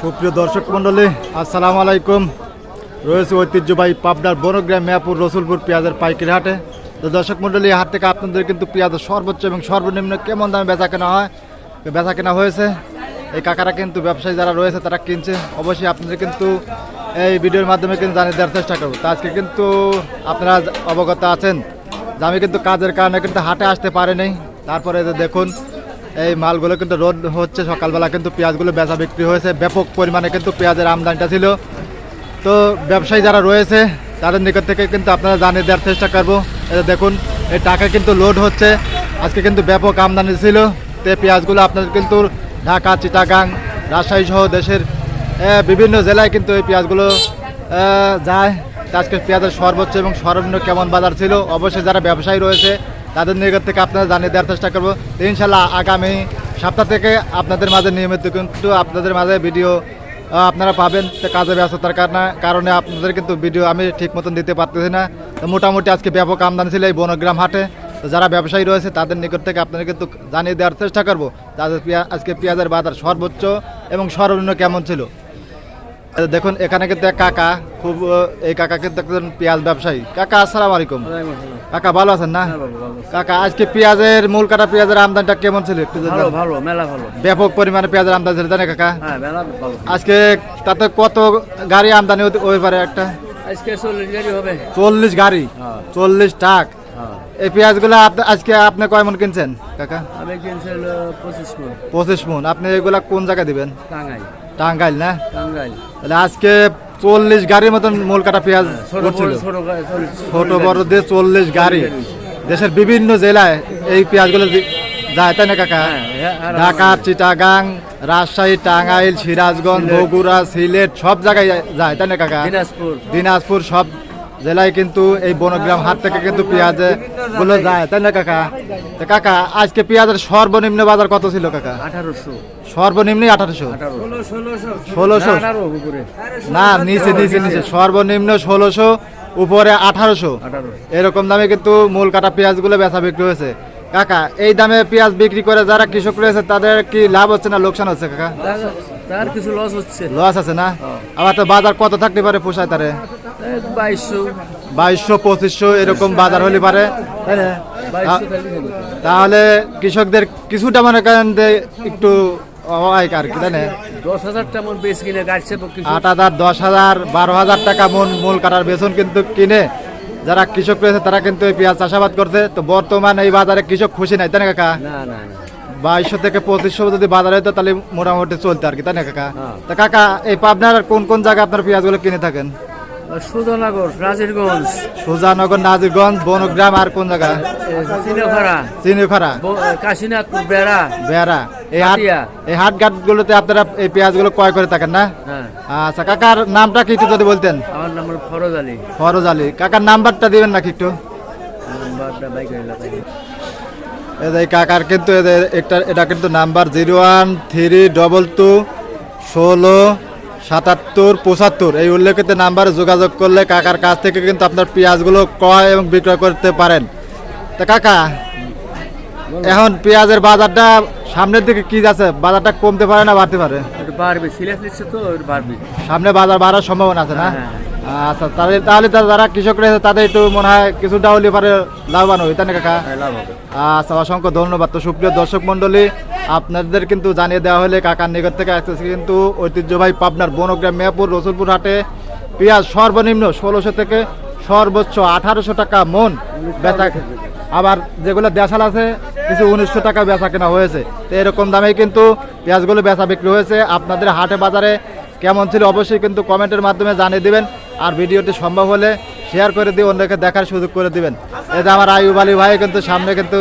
সুপ্রিয় দর্শক মণ্ডলী, আসসালামু আলাইকুম। রয়েছে ঐতিহ্যবাহী পাবনার বনগ্রাম মেয়াপুর রসুলপুর পেঁয়াজের পাইকারি হাটে। তো দর্শক মণ্ডলী, এই হাট থেকে আপনাদের কিন্তু পেঁয়াজের সর্বোচ্চ এবং সর্বনিম্ন কেমন দামে বেচা কেনা হয়? বেচা কেনা হয়েছে। এই কাকারা কিন্তু ব্যবসায়ী যারা রয়েছে, তারা কিনছে। অবশ্যই আপনাদের কিন্তু এই ভিডিওর মাধ্যমে কিন্তু জানিয়ে দেওয়ার চেষ্টা করব। তো আজকে কিন্তু আপনারা অবগত আছেন যে আমি কিন্তু কাজের কারণে কিন্তু হাটে আসতে পারিনি। তারপরে দেখুন এই মালগুলো কিন্তু রোদ হচ্ছে, সকালবেলা কিন্তু পেঁয়াজগুলো বেচা বিক্রি হয়েছে। ব্যাপক পরিমাণে কিন্তু পেঁয়াজের আমদানিটা ছিল। তো ব্যবসায়ী যারা রয়েছে, তাদের নিকট থেকে কিন্তু আপনারা জানিয়ে দেওয়ার চেষ্টা করব। যে দেখুন, এই টাকা কিন্তু লোড হচ্ছে। আজকে কিন্তু ব্যাপক আমদানি ছিল। তো পেঁয়াজগুলো আপনাদের কিন্তু ঢাকা, চিটাগাং, রাজশাহী সহ দেশের বিভিন্ন জেলায় কিন্তু এই পেঁয়াজগুলো যায়। আজকে পেঁয়াজের সর্বোচ্চ এবং সর্বনিম্ন কেমন বাজার ছিল? অবশ্যই যারা ব্যবসায়ী রয়েছে তাদের নিকট থেকে আপনারা জানিয়ে দেওয়ার চেষ্টা করব। ইনশাল্লাহ আগামী সপ্তাহ থেকে আপনাদের মাঝে নিয়মিত কিন্তু আপনাদের মাঝে ভিডিও আপনারা পাবেন। কাজে ব্যস্ততার কারণে কারণে আপনাদের কিন্তু ভিডিও আমি ঠিক মতন দিতে পারতেছি না। তো মোটামুটি আজকে ব্যাপক আমদানি ছিল এই বনগ্রাম হাটে। তো যারা ব্যবসায়ী রয়েছে, তাদের নিকট থেকে আপনারা কিন্তু জানিয়ে দেওয়ার চেষ্টা করব। তাদের আজকে পেঁয়াজের বাজার সর্বোচ্চ এবং সর্বনিম্ন কেমন ছিল। দেখুন, এখানে কিন্তু এক কাকা, খুব এই কাকা কিন্তু একজন পেঁয়াজ ব্যবসায়ী। কাকা, আসসালামু আলাইকুম। কাকা ভালো আছেন না? কাকা আজকে পেঁয়াজের মূল কাটা পেঁয়াজের আমদানিটা কেমন ছিল একটু ভালো ভালো মেলা ভালো। ব্যাপক পরিমাণে পেঁয়াজের আমদানি ছিল জানে কাকা? হ্যাঁ আজকে তাতে কত গাড়ি আমদানি হতে পারে একটা? আজকে চল্লিশ গাড়ি হবে। চল্লিশ গাড়ি? হ্যাঁ। চল্লিশ টাক? হ্যাঁ। এই পেঁয়াজগুলো আজকে আপনি কয় মন কিনছেন কাকা? আমি কিনছি পঁচিশ মন। পঁচিশ মন। আপনি এগুলা কোন জায়গায় দিবেন? টাঙ্গাই টাঙ্গাইল না? টাঙ্গাই তাহলে আজকে চল্লিশ গাড়ির মতন মূল কাটা পেঁয়াজ করছিল বড় ছোট বড়। দিয়ে চল্লিশ গাড়ি। দেশের বিভিন্ন জেলায় এই পেঁয়াজগুলো যায় তাই না কাকা? হ্যাঁ, হ্যাঁ, ঢাকা চিটাগাং রাজশাহী টাঙ্গাইল সিরাজগঞ্জ। বগুড়া সিলেট সব জায়গায় যায় তাই না কাকা? দিনাজপুর। দিনাজপুর সব জেলায় কিন্তু এই বনগ্রাম হাট থেকে কিন্তু পেঁয়াজগুলো যায় তাই না কাকা? তো কাকা আজকে পেঁয়াজের সর্বনিম্ন বাজার কত ছিল কাকা? আঠারোশো। সর্বনিম্ন আঠারোশো? ষোলোশো? না নিচে নিচে নিচে। সর্বনিম্ন ষোলোশো উপরে আঠারোশো। এরকম দামে কিন্তু মূল কাটা পেঁয়াজগুলো বেচা বিক্রি হয়েছে। কাকা এই দামে পেঁয়াজ বিক্রি করে যারা কৃষক রয়েছে তাদের কি লাভ হচ্ছে না লোকসান হচ্ছে কাকা? তার- কিছু লস হচ্ছে। লস আছে না? আবার তো বাজার কত থাকতে পারে পোষায় তারে? বাইশশো। বাইশশো পঁচিশশো এরকম বাজার হলে পারে। তাই না? তাহলে কৃষকদের কিছুটা মনে করেন যে একটু হয় আর কি তাই না? দশ হাজার তেমন বেশ কিনে গাড়ছে আট হাজার দশ হাজার বারো হাজার টাকা মন মূল কাটার বেতন কিন্তু কিনে। যারা কৃষক রয়েছে তারা কিন্তু এই পেঁয়াজ চাষাবাদ করছে। তো বর্তমান এই বাজারে কৃষক খুশি নাই তাই না কাকা? না না না। বাইশশো থেকে পঁচিশশো যদি বাজারে হতো তাহলে মোটামুটি চলতে আর কি তাই না কাকা? হ্যাঁ। তা কাকা এই পাবনার কোন কোন জায়গায় আপনার পেঁয়াজগুলো কিনে থাকেন? সুধনগর রাজীরগঞ্জ সুজানগর নাজিরগঞ্জ বনগ্রাম আর কোন জায়গা চিনখারা চিনিখরা কাশীনাথপুর বেড়া। বেড়া। এই হাট এই হাট ঘাট গুলোতে আপনারা এই পেঁয়াজগুলো ক্রয় করে থাকেন না? হ্যাঁ। আচ্ছা কাকার নামটা কি একটু যদি বলতেন? আমার নাম ফরজ আলী। ফরোজ আলী। কাকার নাম্বারটা দিবেন নাকি একটু? এই কাকার কিন্তু একটা এটা কিন্তু number zero one three double two ষোলো সাতাত্তর পঁচাত্তর। এই উল্লেখিত নাম্বারে যোগাযোগ করলে কাকার কাছ থেকে কিন্তু আপনার পেঁয়াজগুলো ক্রয় এবং বিক্রয় করতে পারেন। তা কাকা এখন পেঁয়াজের বাজারটা সামনের দিকে কি যাচ্ছে? বাজারটা কমতে পারে না বাড়তে পারে? বাড়বে। সিলেট নিচ্ছে তো বাড়বে। সামনে বাজার বাড়ার সম্ভাবনা আছে না? হ্যাঁ, আচ্ছা তাহলে তাহলে যারা কৃষক রয়েছে তাদের একটু মনে হয় কিছুটা হলে পারে লাভবান হবে তাই না কাকা? হ্যাঁ, আচ্ছা অসংখ্য ধন্যবাদ। তো সুপ্রিয় দর্শক মণ্ডলী আপনাদের কিন্তু জানিয়ে দেওয়া হলে কাকার নিকট থেকে আসতেছে কিন্তু ঐতিহ্যবাহী পাবনার বনগ্রাম মেয়াপুর রসুলপুর হাটে পেঁয়াজ সর্বনিম্ন ষোলোশো থেকে সর্বোচ্চ আঠারোশো টাকা মন বেচা আবার যেগুলো দেশাল আছে কিছু উনিশশো টাকা বেচা কেনা হয়েছে। তো এরকম দামে কিন্তু পেঁয়াজগুলো বেচা বিক্রি হয়েছে। আপনাদের হাটে বাজারে কেমন ছিল অবশ্যই কিন্তু কমেন্টের মাধ্যমে জানিয়ে দিবেন। আর ভিডিওটি সম্ভব হলে শেয়ার করে দিয়ে অন্যকে দেখার সুযোগ করে দিবেন। এতে আমার আয়ুব আলী ভাই কিন্তু সামনে কিন্তু